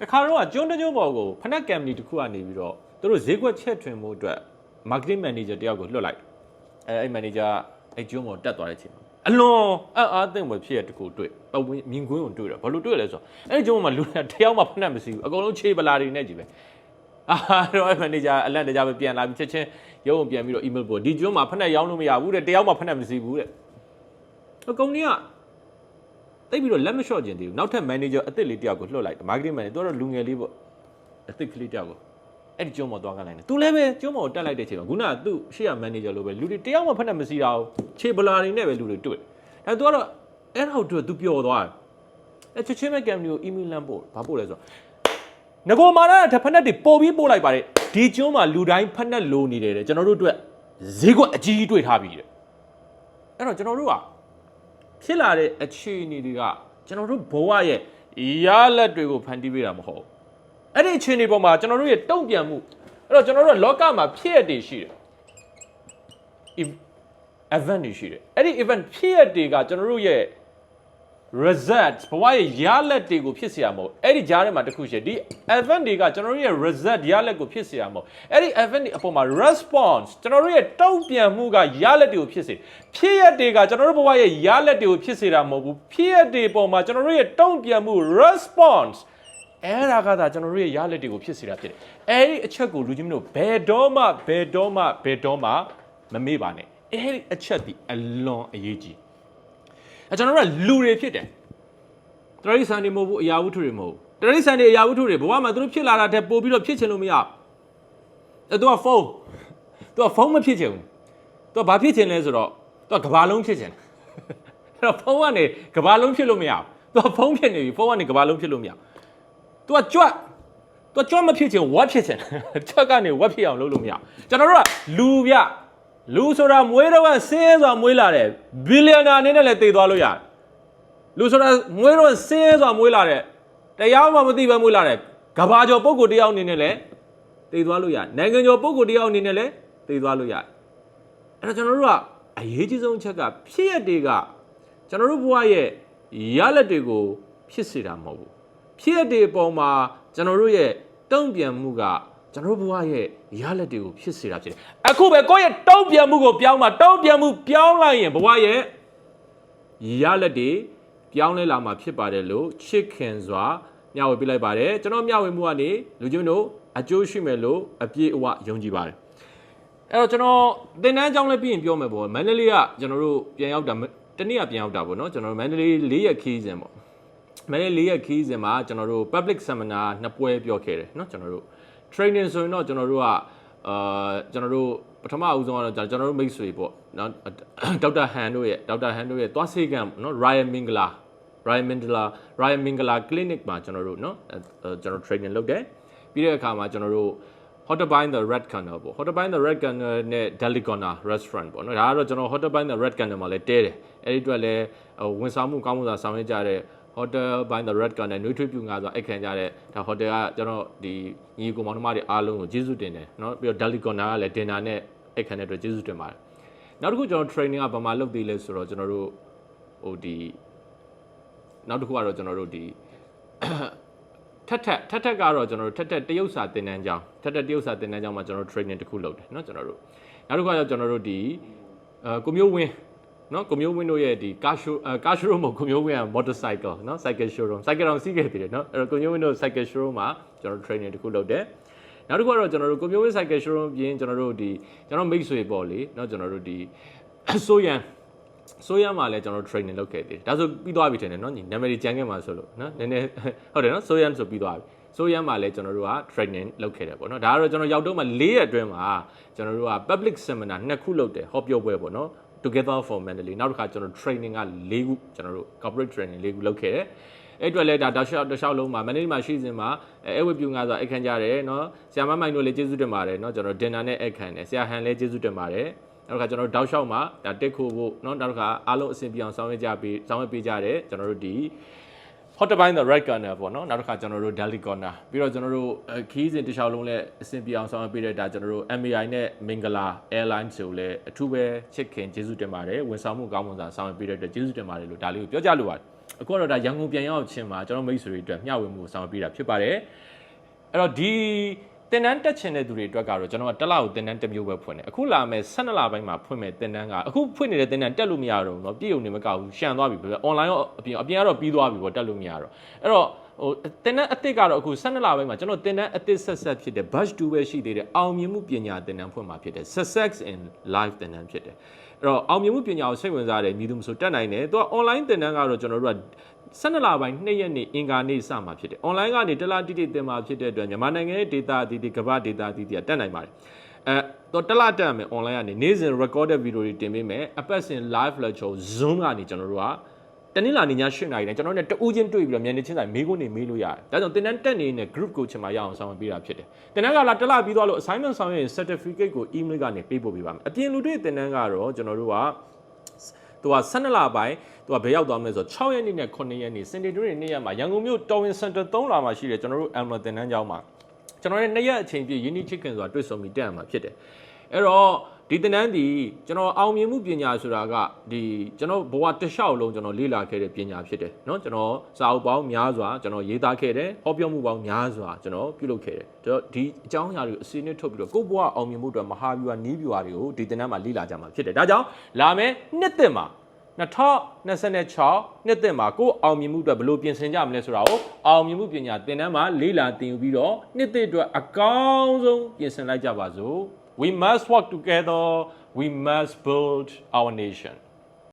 တခါတော့ကျွန်းတကျွန်းပေါ်ကိုဖနက်ကမ်ပဏီတစ်ခုကနေပြီးတော့သူတို့ဈေးကွက်ချက်ထွင်မှုအတွက် marketing manager တယောက်ကိုလွှတ်လိုက်အဲအဲ့ manager အဲ့ကျွန်းပေါ်တက်သွားတဲ့အချိန်မှာအလွန်အံ့အားသင့်ဖွယ်ဖြစ်ရတခုတွေ့ပဝင်းမြင်ကွင်းကိုတွေ့တယ်ဘာလို့တွေ့လဲဆိုတော့အဲ့ဒီကျွန်းပေါ်မှာလူတွေတယောက်မှဖနက်မရှိဘူးအကုန်လုံးခြေပလာတွေနဲ့ကြီးပဲအာတော့အဲ့ manager အလန့်တကြားပဲပြန်လာပြီးချက်ချင်းရုံးပြန်ပြီးတော့ email ပို့ဒီကျွန်းမှာဖနက်ရောင်းလို့မရဘူးတဲ့တယောက်မှဖနက်မရှိဘူးတဲ့အကုန်ကြီးက တိတ်ပြီးတော့လက်မလျှော့ကျင်သေးဘူးနောက်ထပ် manager အစ်စ်လေးတယောက်ကိုလွှတ်လိုက်တယ် marketing manager သူကတော့လူငယ်လေးပေါ့အစ်စ်ကလေးတယောက်ကိုအဲ့ဒီကျုံးမော်သွားကလိုက်တယ်သူလည်းပဲကျုံးမော်ကိုတက်လိုက်တဲ့အချိန်မှာခုနကသူ့ရှေ့က manager လိုပဲလူတွေတယောက်မှဖက်နဲ့မစီတာဘူးခြေပလာတွေနဲ့ပဲလူတွေတွေ့တယ်ဒါသူကတော့အဲ့ဒါကိုတွေ့သူပျော်သွားတယ်အဲ့ချက်ချင်းပဲ company ကို email လမ်းပို့ဘာပို့လဲဆိုတော့ငကိုမာနာတဲ့ဖက်နဲ့တွေပို့ပြီးပို့လိုက်ပါတယ်ဒီကျုံးမှာလူတိုင်းဖက်နဲ့လိုနေတယ်တဲ့ကျွန်တော်တို့အတွက်ဈေးကွက်အကြီးကြီးတွေ့ထားပြီတဲ့အဲ့တော့ကျွန်တော်တို့က ဖြစ်လာတဲ့အခြေအနေတွေကကျွန်တော်တို့ဘဝရဲ့ရလက်တွေကိုဖန်တီးပေးတာမဟုတ်ဘူးအဲ့ဒီအခြေအနေပေါ်မှာကျွန်တော်တို့ရဲ့တုံ့ပြန်မှုအဲ့တော့ကျွန်တော်တို့ကလောကမှာဖြစ်ရတဲ့ရှိတယ် Ev- event တွေရှိတယ်အဲ့ဒီ event ဖြစ်ရတဲ့ကကျွန်တော်တို့ရဲ့ result ဘဝရဲ့ရလက်တွေကိုဖြစ်เสียမှာမဟုတ်အဲ့ဒီကြားထဲမှာတစ်ခုရှိတယ်ဒီ event တွေကကျွန်တော်တို့ရဲ့ result ရလက်ကိုဖြစ်เสียမှာမဟုတ်အဲ့ဒီ event တွေအပေါ်မှာ response ကျွန်တော်တို့ရဲ့တုံ့ပြန်မှုကရလက်တွေကိုဖြစ်စေဖြစ်ရတွေကကျွန်တော်တို့ဘဝရဲ့ရလက်တွေကိုဖြစ်စေတာမဟုတ်ဘူးဖြစ်ရတွေပေါ်မှာကျွန်တော်တို့ရဲ့တုံ့ပြန်မှု response အဲ့ဒါကသာကျွန်တော်တို့ရဲ့ရလက်တွေကိုဖြစ်စေတာဖြစ်တယ်အဲ့ဒီအချက်ကိုလူချင်းမတို့ဘယ်တော့မှဘယ်တော့မှဘယ်တော့မှမမေ့ပါနဲ့အဲ့ဒီအချက်ဒီအလွန်အရေးကြီး အဲကျွန်တော်တို့ကလူတွေဖြစ်တယ်တရိษံတွေမဟုတ်ဘူးအရာဝတ္ထုတွေမဟုတ်ဘူးတရိษံတွေအရာဝတ္ထုတွေဘဝမှာသူတို့ဖြစ်လာတာတက်ပို့ပြီးတော့ဖြစ်ချင်လို့မရဘူးအဲသူကဖုန်းသူကဖုန်းမဖြစ်ချင်ဘူးသူကဘာဖြစ်ချင်လဲဆိုတော့သူကကဘာလုံးဖြစ်ချင်တယ်အဲ့တော့ဖုန်းကနေကဘာလုံးဖြစ်လို့မရဘူးသူကဖုန်းဖြစ်နေပြီဖုန်းကနေကဘာလုံးဖြစ်လို့မရဘူးသူကကြွတ်သူကကြွတ်မဖြစ်ချင်ဝက်ဖြစ်ချင်တယ်ကြွတ်ကနေဝက်ဖြစ်အောင်လုပ်လို့မရဘူးကျွန်တော်တို့ကလူပြ လူဆိုတာမွေးတော့ကဆင်းရဲစွာမွေးလာတယ်ဘီလီယံနာအနေနဲ့လည်းတည်သွားလို့ရတယ်လူဆိုတာမွေးတော့ဆင်းရဲစွာမွေးလာတဲ့တရားမှမသိပဲမွေးလာတဲ့ကဘာကျော်ပုံကိုယ်တယောက်အနေနဲ့လည်းတည်သွားလို့ရတယ်နိုင်ငံကျော်ပုံကိုယ်တယောက်အနေနဲ့လည်းတည်သွားလို့ရတယ်အဲ့တော့ကျွန်တော်တို့ကအရေးကြီးဆုံးအချက်ကဖြစ်ရတွေကကျွန်တော်တို့ဘဝရဲ့ရလက်တွေကိုဖြစ်စေတာမဟုတ်ဘူးဖြစ်ရတွေအပေါ်မှာကျွန်တော်တို့ရဲ့တုံ့ပြန်မှုက ကျွန်တော်တို့ဘဝရဲ့ရလက်တွေကိုဖြစ်စေတာဖြစ်တယ်အခုပဲကိုယ့်ရဲ့တုံ့ပြန်မှုကိုပြောင်းမှာတုံ့ပြန်မှုပြောင်းလိုက်ရင်ဘဝရဲ့ရလက်တွေပြောင်းလဲလာမှာဖြစ်ပါတယ်လို့ချစ်ခင်စွာမျှဝေပေးလိုက်ပါတယ်ကျွန်တော်မျှဝေမှုကနေလူချင်းတို့အကျိုးရှိမယ်လို့အပြည့်အဝယုံကြည်ပါတယ်အဲ့တော့ကျွန်တော်သင်တန်းအကြောင်းလည်းပြီးရင်ပြောမယ်ပေါ့မန္တလေးကကျွန်တော်တို့ပြန်ရောက်တာမတနေ့ကပြန်ရောက်တာပေါ့နော်ကျွန်တော်တို့မန္တလေး၄ရက်ခီးစဉ်ပေါ့မန္တလေး၄ရက်ခီးစဉ်မှာကျွန်တော်တို့ public seminar နှစ်ပွဲပြောခဲ့တယ်နော်ကျွန်တော်တို့ training ဆိုရင်တော့ကျွန်တော်တို့ကအာကျွန်တော်တို့ပထမအဦးဆုံးကတော့ကျွန်တော်တို့မိတ်ဆွေပေါ့နော်ဒေါက်တာဟန်တို့ရဲ့ဒေါက်တာဟန်တို့ရဲ့သွားစေကံနော် Ryan Mingala Ryan Mingala Ryan Mingala Clinic မှာကျွန်တော်တို့နော်အဲကျွန်တော် training လုပ်တယ်ပြီးတဲ့အခါမှာကျွန်တော်တို့ Hotel by the Red Corner ပေါ့ Hotel by the Red Corner နဲ့ Delicona Restaurant ပေါ့နော်ဒါကတော့ကျွန်တော် Hotel by the Red Corner မှာလည်းတဲတယ်အဲ့ဒီအတွက်လည်းဟိုဝန်ဆောင်မှုကောင်းမှုသာဆောင်ရွက်ကြတဲ့ Hotel by the Red Corner နှွေးထွေးပြူငါဆိုအိတ်ခံကြတဲ့ဒါ hotel ကကျွန်တော်ဒီညီကိုမောင်နှမတွေအားလုံးကိုကျေးဇူးတင်တယ်เนาะပြီးတော့ Delicona ကလည်း dinner နဲ့အိတ်ခံတဲ့အတွက်ကျေးဇူးတင်ပါတယ်နောက်တစ်ခုကျွန်တော် training ကဘာမှလုပ်သေးလဲဆိုတော့ကျွန်တော်တို့ဟိုဒီနောက်တစ်ခုကတော့ကျွန်တော်တို့ဒီ ထက်ထက်ထက်ထက်ကတော့ကျွန်တော်တို့ထက်ထက်တရုတ်စာသင်တန်းကျောင်းထက်ထက်တရုတ်စာသင်တန်းကျောင်းမှာကျွန်တော်တို့ training တစ်ခုလုပ်တယ်เนาะကျွန်တော်တို့နောက်တစ်ခုကတော့ကျွန်တော်တို့ဒီအဲကိုမျိုးဝင်း နော်ကိုမျိုးဝင်းတို့ရဲ့ဒီ car show car show မှာကိုမျိုးဝင်းက motorcycle နော် cycle showroom cycle တော့စီးခဲ့သေးတယ်နော်အဲ့တော့ကိုမျိုးဝင်းတို့ cycle showroom မှာကျွန်တော် training တစ်ခုလုပ်တယ်နောက်တစ်ခုကတော့ကျွန်တော်တို့ကိုမျိုးဝင်း cycle showroom ပြင်ကျွန်တော်တို့ဒီကျွန်တော်မိတ်ဆွေပေါ့လေနော်ကျွန်တော်တို့ဒီဆိုရန်ဆိုရမှာလည်းကျွန်တော် training လုပ်ခဲ့သေးတယ်ဒါဆိုပြီးသွားပြီထင်တယ်နော်ညီနာမည်ကြံခဲ့မှာဆိုလို့နော်နည်းနည်းဟုတ်တယ်နော်ဆိုရန်ဆိုပြီးသွားပြီဆိုရမ်းမှာလည်းကျွန်တော်တို့က training လုပ်ခဲ့တယ်ပေါ့နော်ဒါကတော့ကျွန်တော်ရောက်တော့မှ၄ရက်အတွင်းမှာကျွန်တော်တို့က public seminar နှစ်ခုလုပ်တယ်ဟောပြောပွဲပေါ့နော် together for Mandalay နောက်တစ်ခါကျွန်တော် training က၄ခုကျွန်တော်တို့ corporate training ၄ခုလုပ်ခဲ့တယ်အဲ့အတွက်လည်းဒါတောက်လျှောက်တောက်လျှောက်လုံးမှာမန်နေဂျာရှိစဉ်မှာအဲဝေပြူငါဆိုအခန်းကြတယ်နော်ဆရာမမိုင်တို့လည်းကျေးဇူးတင်ပါတယ်နော်ကျွန်တော်ဒင်နာနဲ့အခန်းတယ်ဆရာဟန်လည်းကျေးဇူးတင်ပါတယ်နောက်တစ်ခါကျွန်တော်တောက်လျှောက်မှာဒါတက်ခို့ဖို့နော်နောက်တစ်ခါအားလုံးအဆင်ပြေအောင်ဆောင်ရွက်ကြပေးဆောင်ရွက်ပေးကြတယ်ကျွန်တော်တို့ဒီ hot point the right corner ပေါ့နော်နောက်တစ်ခါကျွန်တော်တို့ daily corner ပြီးတော့ကျွန်တော်တို့ခီးစဉ်တစ်လျှောက်လုံးလည်းအဆင်ပြေအောင်ဆောင်ရွက်ပေးတဲ့ဒါကျွန်တော်တို့ MAI နဲ့ Mingala Airlines ကိုလည်းအထူးပဲချစ်ခင်ကျေးဇူးတင်ပါတယ်ဝန်ဆောင်မှုကောင်းမွန်စွာဆောင်ရွက်ပေးတဲ့အတွက်ကျေးဇူးတင်ပါတယ်လို့ဒါလေးကိုပြောကြလိုပါတယ်အခုကတော့ဒါရန်ကုန်ပြန်ရောက်ချင်းမှာကျွန်တော်မိတ်ဆွေတွေအတွက်မျှဝေမှုကိုဆောင်ရွက်ပေးတာဖြစ်ပါတယ်အဲ့တော့ဒီ တင်တန်းတက်ချင်တဲ့သူတွေအတွက်ကတော့ကျွန်တော်ကတစ်လကိုတင်တန်းတစ်မျိုးပဲဖွင့်တယ်အခုလာမယ်12လပိုင်းမှာဖွင့်မယ်တင်တန်းကအခုဖွင့်နေတဲ့တင်တန်းတက်လို့မရတော့ဘူးเนาะပြည့်ုံနေမကောက်ဘူးရှန်သွားပြီအွန်လိုင်းရောအပြင်အပြင်ကတော့ပြီးသွားပြီပေါ့တက်လို့မရတော့အဲ့တော့ဟိုတင်တန်းအစ်စ်ကတော့အခု12လပိုင်းမှာကျွန်တော်တင်တန်းအစ်စ်ဆက်ဆက်ဖြစ်တဲ့ batch 2ပဲရှိသေးတယ်အောင်မြင်မှုပညာတင်တန်းဖွင့်မှာဖြစ်တယ် success in life တင်တန်းဖြစ်တယ် အဲ့တော့အောင်မြင်မှုပညာကိုစိတ်ဝင်စားတယ်မြည်သူမဆိုတက်နိုင်တယ်သူက online တင်တန်းကတော့ကျွန်တော်တို့က12လပိုင်း2ရက်နေ့အင်္ဂါနေ့စမှာဖြစ်တယ်။ online ကနေတစ်လတိတိတင်မှာဖြစ်တဲ့အတွက်မြန်မာနိုင်ငံရဲ့ data အသီးသီးကမ္ဘာ data အသီးသီးကတက်နိုင်ပါတယ်။အဲတော့တစ်လတက်မယ် online ကနေနေ့စဉ် recorded video တွေတင်ပေးမယ်။အပတ်စဉ် live lecture Zoom ကနေကျွန်တော်တို့က တနင်္လာနေ့ည8:00နာရီတိုင်းကျွန်တော်တို့ ਨੇ တူးချင်းတွေ့ပြီးတော့မြန်နေချင်းဆိုင်မေးခွန်းတွေမေးလို့ရတယ်။ဒါကြောင့်တင်တန်းတက်နေတဲ့ group ကိုချင်မှရအောင်ဆောင်ပေးတာဖြစ်တယ်။တင်တန်းကလာတစ်လပြီးသွားလို့ assignment ဆောင်ရင် certificate ကို email ကနေပေးပို့ပေးပါမယ်။အပြင်လူတွေတင်တန်းကတော့ကျွန်တော်တို့ကသူက12လပိုင်းသူကဘယ်ရောက်သွားမလဲဆိုတော့6ရက်နေ့နဲ့9ရက်နေ့စင်တီဒရီနေ့ရက်မှာရန်ကုန်မြို့တော်ဝင်စင်တာ3လာမှာရှိတယ်ကျွန်တော်တို့ Amlo တင်တန်းကျောင်းမှာကျွန်တော်ရဲ့နေ့ရက်အချိန်ပြည့် Unity Chicken ဆိုတာတွေ့ဆုံပြီးတက်ရမှာဖြစ်တယ်အဲ့တော့ ဒီတင်တန်းဒီကျွန်တော်အောင်မြင်မှုပညာဆိုတာကဒီကျွန်တော်ဘဝတစ်လျှောက်လုံးကျွန်တော်လေ့လာခဲ့တဲ့ပညာဖြစ်တယ်เนาะကျွန်တော်စာအုပ်ပေါင်းများစွာကျွန်တော်ရေးသားခဲ့တယ်ဟောပြောမှုပေါင်းများစွာကျွန်တော်ပြုလုပ်ခဲ့တယ်ကျွန်တော်ဒီအကြောင်းအရာတွေကိုအစီအစဉ်ထုတ်ပြီးတော့ကိုယ့်ဘဝအောင်မြင်မှုအတွက်မဟာဗျူဟာနီးဗျူဟာတွေကိုဒီတင်တန်းမှာလေ့လာကြမှာဖြစ်တယ်ဒါကြောင့်လာမယ်နှစ်သက်မှာ2026နှစ်သက်မှာကိုယ်အောင်မြင်မှုအတွက်ဘယ်လိုပြင်ဆင်ကြမလဲဆိုတာကိုအောင်မြင်မှုပညာသင်တန်းမှာလေ့လာသင်ယူပြီးတော့နှစ်သက်အတွက်အကောင်းဆုံးပြင်ဆင်လိုက်ကြပါစို့ we must work together. We must build our nation